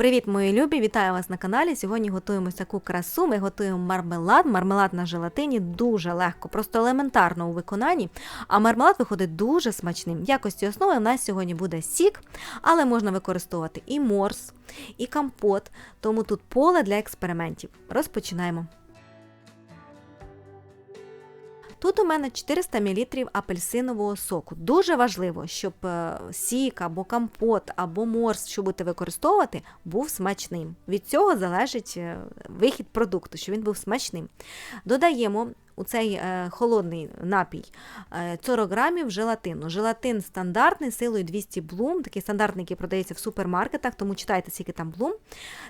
Привіт, мої любі! Вітаю вас на каналі. Сьогодні готуємо таку красу. Ми готуємо мармелад. Мармелад на желатині дуже легко, просто елементарно у виконанні. А мармелад виходить дуже смачним. Якості основи у нас сьогодні буде сік, але можна використовувати і морс, і компот, тому тут поле для експериментів. Розпочинаємо. Тут у мене 400 мл апельсинового соку. Дуже важливо, щоб е, сік або компот, або морс, що будете використовувати, був смачним. Від цього залежить е, вихід продукту, щоб він був смачним. Додаємо у цей е, холодний напій е, 40 грамів желатину. Желатин стандартний силою 200 блум, такий стандартний, який продається в супермаркетах, тому читайте, скільки там блум.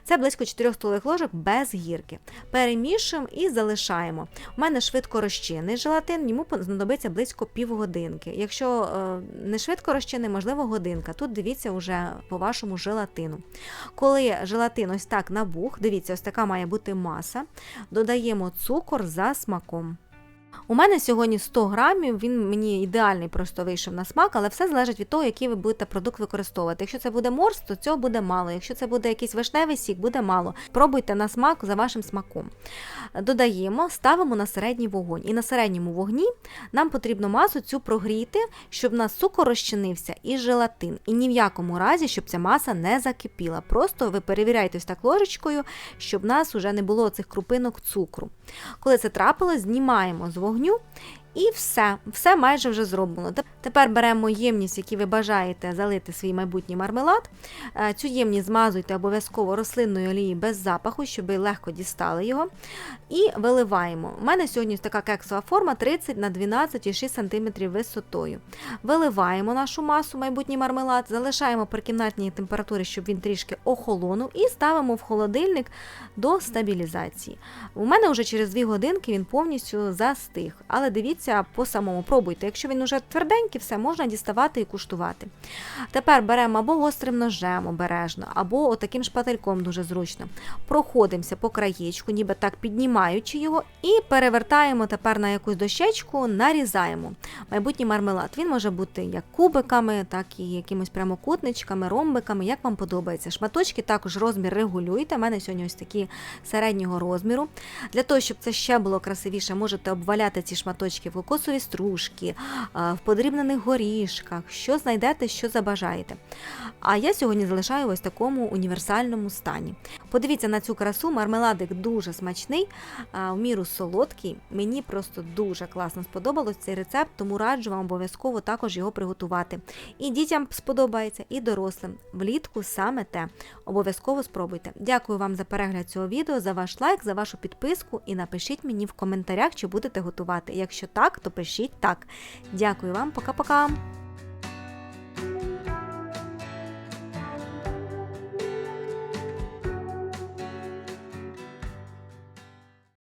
Це близько 4 столових ложок без гірки. Перемішуємо і залишаємо. У мене швидко розчинний желатин, йому знадобиться близько півгодинки. Якщо е, не швидко розчинний, можливо, годинка. Тут дивіться вже по вашому желатину. Коли желатин ось так набух, дивіться, ось така має бути маса, додаємо цукор за смаком. У мене сьогодні 100 грамів, він мені ідеальний просто вийшов на смак, але все залежить від того, який ви будете продукт використовувати. Якщо це буде морс, то цього буде мало. Якщо це буде якийсь вишневий сік, буде мало. Пробуйте на смак за вашим смаком. Додаємо, ставимо на середній вогонь. І на середньому вогні нам потрібно масу цю прогріти, щоб в нас цукор розчинився і желатин. І ні в якому разі, щоб ця маса не закипіла. Просто ви перевіряйте ось так ложечкою, щоб в нас вже не було цих крупинок цукру. Коли це трапилось, знімаємо з вогню вогню і все, все майже вже зроблено. Тепер беремо ємність, які ви бажаєте залити свій майбутній мармелад. Е, Цю ємність змазуйте обов'язково рослинною олією без запаху, щоб ви легко дістали його. І виливаємо. У мене сьогодні така кексова форма 30 на 12,6 см висотою. Виливаємо нашу масу, майбутній мармелад, залишаємо при кімнатній температурі, щоб він трішки охолонув, і ставимо в холодильник до стабілізації. У мене вже через 2 годинки він повністю застиг. Але дивіться по самому, пробуйте. Якщо він вже тверденький, все можна діставати і куштувати. Тепер беремо або гострим ножем обережно, або отаким шпательком дуже зручно. Проходимося по краєчку, ніби так піднімаючи його, і перевертаємо тепер на якусь дощечку, нарізаємо. Майбутній мармелад. Він може бути як кубиками, так і якимось прямокутничками, ромбиками, як вам подобається. Шматочки також розмір регулюйте. У мене сьогодні ось такі середнього розміру. Для того, щоб це ще було красивіше, можете обваляти ці шматочки в кокосові стружки, в подрібнених горішках, що знайдете, що забажаєте. А я сьогодні залишаю ось такому універсальному стані. Подивіться на цю красу, мармеладик дуже смачний, в міру солодкий. Мені просто дуже класно сподобалось цей рецепт, тому раджу вам обов'язково також його приготувати. І дітям сподобається, і дорослим. Влітку саме те. Обов'язково спробуйте. Дякую вам за перегляд цього відео, за ваш лайк, за вашу підписку і напишіть мені в коментарях, чи будете готувати. Якщо так, то пишіть так. Дякую вам, пока-пока!